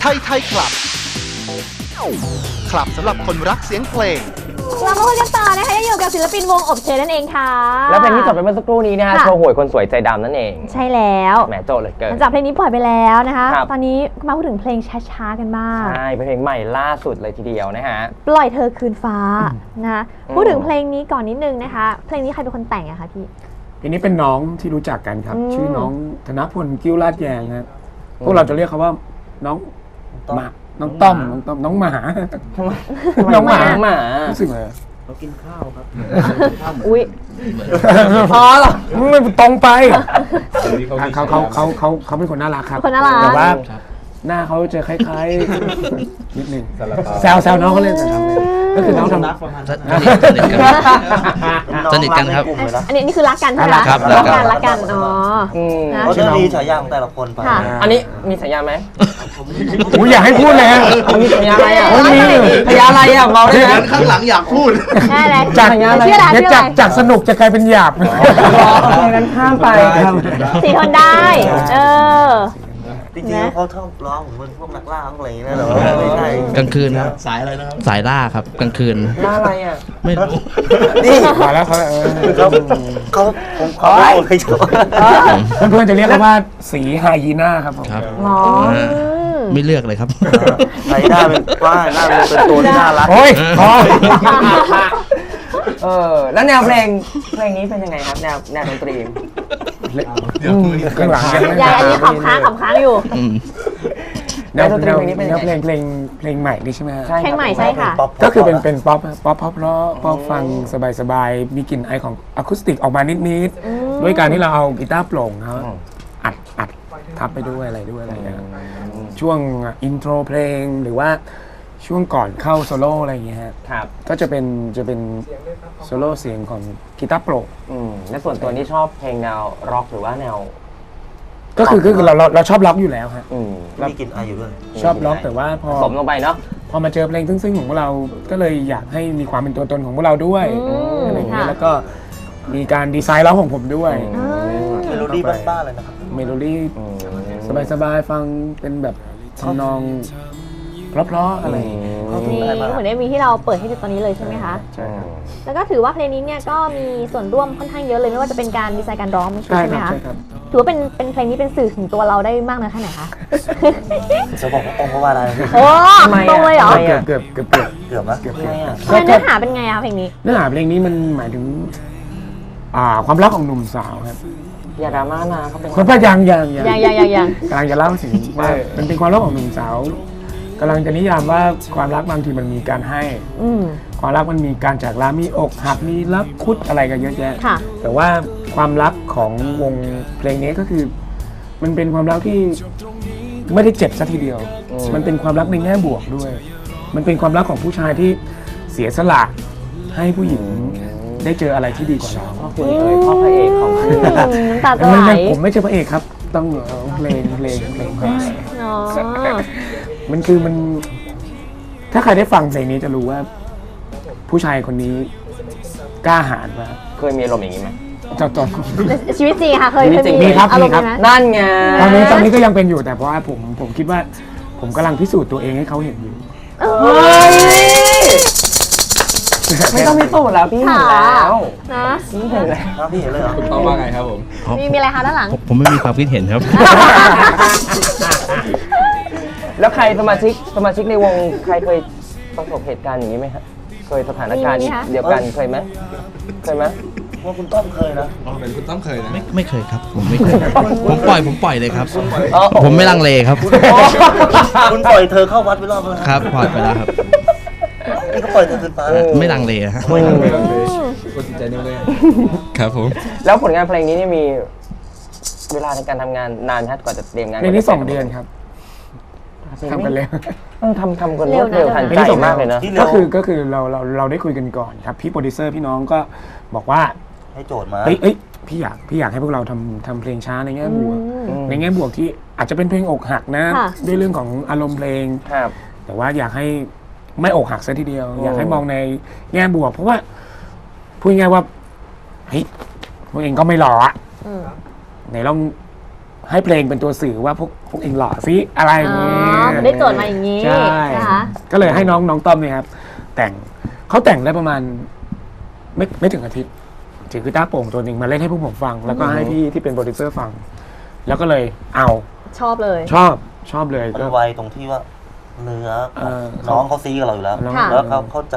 ไทยไทยคลับ คลับสำหรับคนรักเสียงเพลง เรามาคุยกันต่อนะคะยังอยู่กับศิลปินวงอบเชยนั่นเองค่ะ แล้วเพลงที่จบไปเมื่อสักครู่นี้นะฮะค่ะ โชว์หวยคนสวยใจดำนั่นเองใช่แล้วแหมโจทย์เหลยเกิหน ลังจากเพลงนี้ปล่อยไปแล้วนะคะ ครับ ตอนนี้มาพูดถึงเพลงช้าๆกันบ้าง ใช่เป็นเพลงใหม่ล่าสุดเลยทีเดียวนะฮะ ปล่อยเธอคืนฟ้านะคะ อืม พูดถึงเพลงนี้ก่อนนิดนึงนะคะ เพลงนี้ใครเป็นคนแต่งอะคะพี่ อันนี้เป็นน้องที่รู้จักกันครับ อืม ชื่อน้องธนพลกิ้วลาดแยงครับพวกเราจะเรียกเขาว่าน้องหมาน้องต้อมน้องต้อมน้องหมาน้องหมา น้องหมารู้สึกเลยอุ้ยอ๋อเหรอไม่ตรงไปเขาเขาเขาเขาเขาเป็นคนน่ารักครับคนน่ารัก แต่ว่าหน้าเขาจะคล้ายๆนิดนึงแซวแซวน้องเขาเล่นแต่ทำเลย ก็คือน้องทำสนิทกันครับ อันนี้นี่คือรักกันใช่ไหมครับรักรักันกกันรักกันอ๋ออืมนะเขาจะมีฉายาของแต่ละคนไปค่ะอันนี้มีสัญญาไหมอุ้ยอยากให้พูดเลยฮะมันมีสัญญาอะไรอะโอ้ยมีสัญญาอะไรอะเมาได้ไหมข้างหลังอยากพูดได้เลยจากชื่ออะไรเดี๋ยวชื่อจากอะไรจากสนุกจะกลายเป็นหยาบรอเพลงนั้นข้ามไปสีทนได้ เออ จริงๆเขาชอบร้องเหมือนพวกนักล่าพวกอะไรอย่างเงี้ยนะเหรอไม่ใช่กลางคืนครับ สายอะไรนะครับ สายล่าครับ กลางคืนหน้าอะไรอะไม่รู้ นี่มาแล้วเขาเออเขาเขาผมเขาเล่าเลยชอบเพื่อนๆจะเรียกเขาว่าสีไฮยีน่าครับผมครับ อ๋อไม่เลือกเลยครับใส่หน้าเป็นว่าหน้าเป็นตัวที่น่ารัก โอ้ยพอเออ แล้วแนวเพลงเพลงนี้เป็นยังไงครับ แนวแนวดนตรี ข้างหลังยังไม่ยายอันนี้ขำค้างขำค้างอยู่อืม แนวแนวดนตรีแนวเพลงนี้เป็นแนยังวไงเพลงเพลงเพลงใหม่นี่ใช่ไหมฮะใช่เพลงใหม่ใช่ค่ะป๊อปก็คือเป็นเป็นป๊อปป๊อปป๊อปเพราะป๊อปฟังสบายๆมีกลิ่นไอของอะคูสติกออกมานิดๆด้วยการที่เราเอากีตาร์โปร่งเขาอัดอัดทับไปด้วยอะไรด้วยอะไรอย่างเงี้ยช่วงอินโทรเพลงหรือว่า ช่วงก่อนเข้าโซโล่อะไรอย่างเงี้ยฮะครับก็จะเป็นจะเป็นโซโล่เสียงของกีตาร์โปร่งอืมและส่วนตัวนี้ชอบเพลงแนวร็อกหรือว่าแนว ก็คือก็คือเราเราเราชอบล็อกอยู่แล้วฮะอืมมีกลิ่นอายอยู่ด้วยชอบล็อกแต่ว่าพอสมลงไปเนาะ พอมาเจอเพลงซึ่งๆของพวกเรา ก็เลยอยากให้มีความเป็นตัวตนของพวกเราด้วยอืมอะไรอย่างเงี้ยค่ะ แล้วก็มีการดีไซน์ร้องของผมด้วยอ่าเมโลดี้บ้านๆเลยนะครับ เมโลดี้อืมสบายๆฟังเป็นแบบทำนอง เพราะๆอะไรอย่างเงี้ยนี่เหมือนได้มีที่เราเปิดให้ดูตอนนี้เลยใช่ไหมคะ ใช่ครับแล้วก็ถือว่าเพลงนี้เนี่ยก็มีส่วนร่วมค่อนข้างเยอะเลยไม่ว่าจะเป็นการดีไซน์การร้องไม่ใช่ใช่ไหคมรับคะ ใช่ครับ ถือว่าเป็นเป็นเพลงนี้เป็นสื่อถึงตัวเราได้มากน้อยแค่ไหนคะ จะบอกว่าตรงเพราะว่าอะไรโอ้ทำไมอะ ตรงเลยเหรอทำไม เกือบเกือบเกือบเกือบ เกือบนะเกือบทำไมอะทำไมเนื้อหาเป็นไงอะคะเพลงนี้ เนื้อหาเพลงนี้มันหมายถึง อ่าความรักของหนุ่มสาวครับอย่าดราม่านะเขาเป็นคนพยางยังยังยังยังยังยังกำลังจะเล่าถึงว่าเออมันเป็นความรักของหนุ่มสาว กำลังจะนิยามว่าความรักบางทีมันมีการให้ อืม ความรักมันมีการจากลามีอกหักมีรักคุดอะไรกันเยอะแยะ ค่ะ แต่ว่าความรักของวงเพลงนี้ก็คือ มันเป็นความรักที่ไม่ได้เจ็บซะทีเดียว มันเป็นความรักในแง่บวกด้วย มันเป็นความรักของผู้ชายที่เสียสละให้ผู้หญิงได้เจออะไรที่ดีกว่าเราพ่อคุณเอ๋ยพ่อพระเอกของคุณอืมน้ำตาจะไม่ไหลไม่ผมไม่ใช่พระเอกครับ ต้องเอาเพลงเพลงเพลงเพลงอ๋อ มันคือมัน ถ้าใครได้ฟังเพลงนี้จะรู้ว่า ผู้ชายคนนี้กล้าหาญมากเคยมีอารมณ์อย่างนี้ไหมจอดจอดชีวิตจริงค่ะเคยชีวิตเคยจริงมีมีครับอารมณ์มีครับนั้นนั่นไงตอนนี้ตอนนี้ก็ยังเป็นอยู่แต่เพราะว่าผมผมคิดว่า ผมกำลังพิสูจน์ตัวเองให้เขาเห็นอยู่เอเฮ้อยไม่ต้องพิสูจน์แล้วพี่เห็นแล้วนะพี่เห็นแล้วครับพี่เห็นเลยเหรอ ต้องว่าไงครับผม มีมีอะไรคะด้านหลัง ผมผมไม่มีความคิดเห็นครับ แล้วใครสมาชิกสมาชิกในวงใครเคยประสบเหตุการณ์อย่างนี้ไหมฮะเคยสถานการณ์มีไหมคะ เดียวกันเคยไหมเคยไหมว่าคุณต้อมเคยนะ ไม่ไม่เคยครับ ผมไม่เคย ผมปล่อยผมปล่อยเลยครับ อ๋อผมไม่ลังเลครับ คุณปล่อยเธอเข้าวัดไปรอบแล้วนะครับปล่อยไปแล้วครับ นี่ก็ปล่อยเธอขึ้นฟ้าไม่ลังเลฮะครับผม แล้วผลงานเพลงนี้นี่มีเวลาในการทำงานนานไหมฮะกว่าจะเตรียมงานในนี้สองเดือนครับ ทำกันเลยเออทำทำกันรวดเร็วทันเร็ใจวนะมากเลยนะ ที่เร็ก็วคือก็คือเราเราเราได้คุยกันก่อนครับ พี่โปรดิวเซอร์พี่น้องก็บอกว่าให้โจทย์มา เอ้ยเอ้ยพี่อยากพี่อยากให้พวกเราทำทำเพลงช้าในแง่บวก อืม ในแง่บวกที่อาจจะเป็นเพลงอกหักนะ ค่ะ ด้วยเรื่องของอารมณ์เพลง ครับ แต่ว่าอยากให้ไม่อกหักซะทีเดียวอืมอยากให้มองในแง่บวก เพราะว่าพูดง่ายๆว่าเฮ้ยพวกเองก็ไม่หล่ออะอืม ไหนลอง ให้เพลงเป็นตัวสื่อว่าพวกพวกเองหล่อซิอะไรอย่างอ๋อเงี้ยมันได้โจทย์มาอย่างนี้ใช่นะคะ ก็เลยให้น้องน้องต้อมเนี่ยครับ แต่งเขาแต่งได้ประมาณ ไม่ไม่ถึงอาทิตย์ถือกีตาร์โปร่งตัวหนึ่งมาเล่นให้พวกผมฟัง แล้วก็ให้พี่ที่เป็นโปรดิวเซอร์ฟัง แล้วก็เลยเอาชอบเลย ชอบชอบเลยมันก็ไวตรงที่ว่าเนื้อเออน้องเขาซีกับเราอยู่แล้วน้องค่ะแล้วเขาเข้าใจ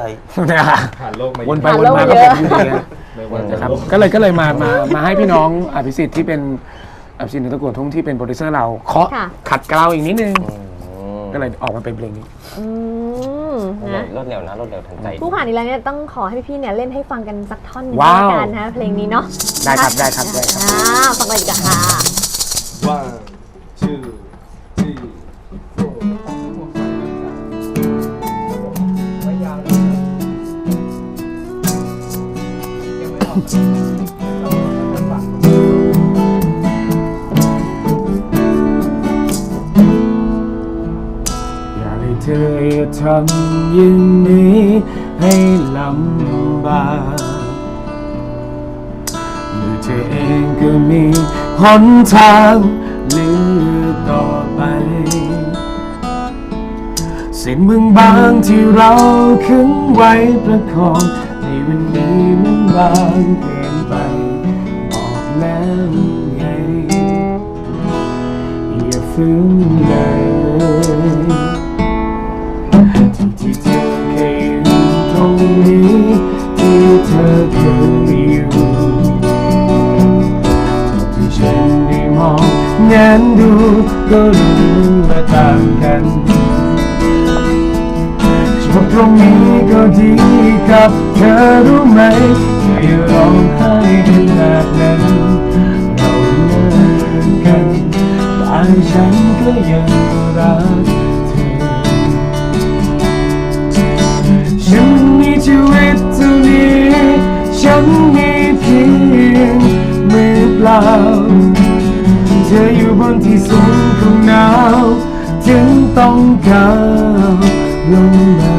ผ่านโลกมาวนไปผ่านวนโลกมามาก็เยเป็อะนอย่างเงี้ยไม่ว่าจะนะครับก็เลยก็เลยมามามาให้พี่น้องอภิสิทธิ์ที่เป็น อภิสิทธิ์ในตะกัวทุ่งที่เป็นโปรดิวเซอร์เราเคาะค่ะ ขัดเกลาอีกนิดนึงอืมก็เลยออกมาเป็นเพลงนี้ อืมนะรวดเร็วนะรวดเร็วทันใจผู้ผ่านอีกแล้วเนี่ยต้องขอให้พี่ๆเนี่ยเล่นให้ฟังกันสักท่อนหนึงว้าว แล้วกันนะเพลงนี้เนาะได้ครับได้ครับได้ครับ อ่าฟังไปดีกว่าค่ะว่าชื่อที่อย ทำอย่างนี้ให้ลำบากเมื่อเธอเองก็มีหนทางเหลือต่อไป สิ่งบางบางที่เราขึ้นไว้ประคองในวันนี้มันบางเกินไป บอกแล้วไง อย่าฝืนเลย งแงนดูก็รู้ว่าต่างกันชอบตรงนี้ก็ดีกับเธอรู้ไหมอย่าร้องไห้ขนาดนั้นเราเลิกกันแต่ฉันก็ยังรักเธอฉันมีชีวิตเท่านี้ฉันมีเพียงมือเปล่า ที่สูงของหนาว จึงต้องก้าวลงมา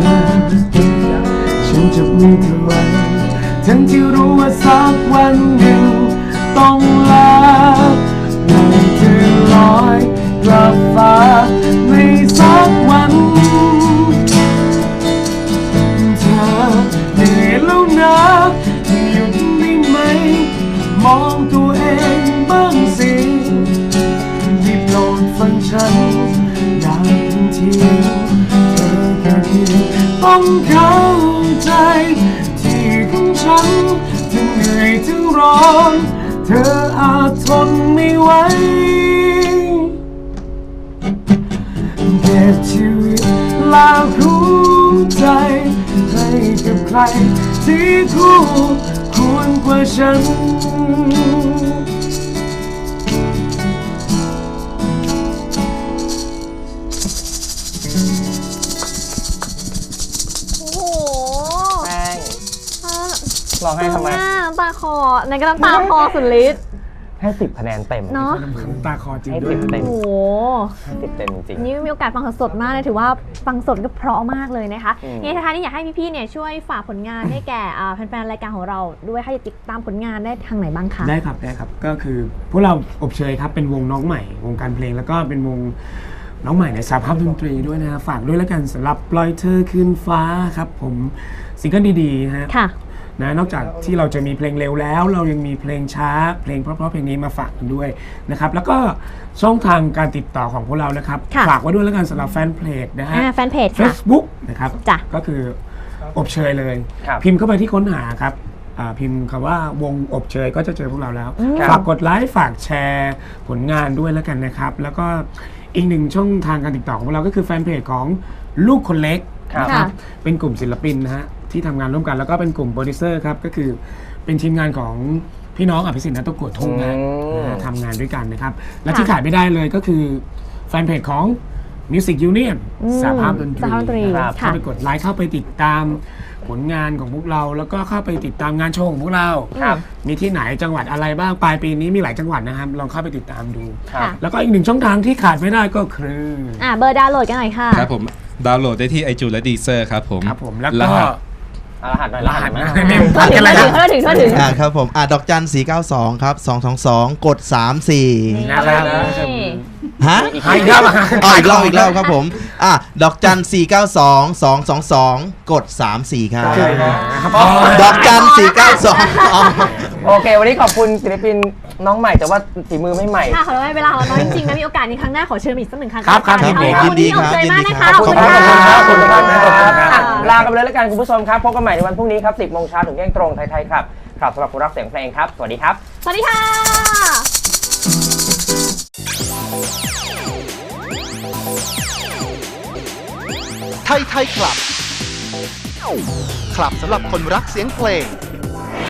เข้าใจ ที่ของฉันถึงเหนื่อยถึงร้อน เธออาจทนไม่ไหวเก็บชีวิตลาหัวใจให้กับใครที่คู่ควรกว่าฉันะร้องให้ทำไม น้ำตาคอในก็น้ำตาคอสุดฤทธิ์ให้สิบคะแนนเต็มเนาะตาคอจริงให้ด้วสิยบเต็มโอ้โหให้สิบเต็มจริง นี่มีโอกาสฟังสดๆมากเลยถือว่าฟังสดก็เพราะมากเลยนะคะอืมนี่ท้ายๆนี่อยากให้พี่ๆเนี่ยช่วยฝากผลงานให้แก่อ่าแฟนๆรายการของเราด้วยให้ติดตามผลงานได้ทางไหนบ้างคะ ได้ครับได้ครับก็คือพวกเราอบเชยครับเป็นวงน้องใหม่ วงการเพลงแล้วก็เป็นวงน้องใหม่ในสาภาพดนตรีด้วยนะฮะฝากด้วยแล้วกันสำหรับปล่อยเธอขึ้นฟ้าครับผมซิงเกิลดีๆฮะค่ะ นะนอกจากที่เราจะมีเพลงเร็วแล้ว เรายังมีเพลงช้า เพลงเพราะๆเพลงนี้มาฝากกันด้วยนะครับแล้วก็ช่องทางการติดต่อของพวกเรานะครับค่ะ ฝากไว้ด้วยแล้วกันสำหรับแฟนเพจนะฮะ อ่าแฟนเพจค่ะ Facebook นะครับจ้ะ ก็คืออบเชยเลย ครับ พิมพ์เข้าไปที่ค้นหาครับอ่าพิมพ์คำว่าวงอบเชยก็จะเจอพวกเราแล้วครับฝากกดไลค์ฝากแชร์ผลงานด้วยแล้วกันนะครับ แล้วก็อีกหนึ่งช่องทางการติดต่อของพวกเราก็คือแฟนเพจของลูกคนเล็กครับ นะครับค่ะเป็นกลุ่มศิลปินนะฮะ ที่ทำงานร่วมกันแล้วก็เป็นกลุ่มโปรดิวเซอร์ครับก็คือเป็นทีมงานของพี่น้องอภิสิทธิ์นัตะกวดทุ่งนะอืมนะฮะทำงานด้วยกันนะครับ และค่ะที่ขาดไม่ได้เลยก็คือแฟนเพจของ Music Union อืมสาภาพดนตรีสาภาพดนตรีนะครับค่ะเข้าไปกดไลค์เข้าไปติดตามผลงานของพวกเรา แล้วก็เข้าไปติดตามงานโชว์ของพวกเราครับมีที่ไหนจังหวัดอะไรบ้างปลายปีนี้มีหลายจังหวัดนะครับลองเข้าไปติดตามดูครับค่ะแล้วก็อีกหนึ่งช่องทางที่ขาดไม่ได้ก็คืออ่าเบอร์ดาวน์โหลดกันหน่อยค่ะครับผมดาวน์โหลดได้ที่ iTunes และ Deezer ครับผมครับผมแล้วรก็หัส รหัสหน่อยรหัสไหมนะเนี่ยทั่วพัดถึกันงเลยทั่วนะถึงทั่วถึงทั่วถึงอ่าครับผมอ่าดอกจัน492ครับ222กด34นะครับนี่ฮะให้อีกรอบอะอ๋ออีกรอบอีกรอบครับผมอะดอกจัน492 222กด34ครับดอกจัน492อ๋อโอเค วันนี้ขอบคุณศิลปินน้องใหม่แต่ว่าฝีมือไม่ใหม่ ค่ะขอให้เวลาของเราน้อยจริงๆนะมีโอกาสในครั้งหน้าขอเชิญมาอีกสักหนึ่งครั้งครับครับนะะยินดีครับวันนี้ขอบใจมากนะคะยินดีครับขอบคุณครับ กันไปเลยแล้วกันคุณผู้ชมครับ พบกันใหม่ในวันพรุ่งนี้ครับ 10โมงเช้าถึงเที่ยงตรงไทยๆครับครับสำหรับผู้รักเสียงเพลงครับ สวัสดีครับ สวัสดีค่ะ ไทยไทยคลับ คลับสำหรับคนรักเสียงเพลง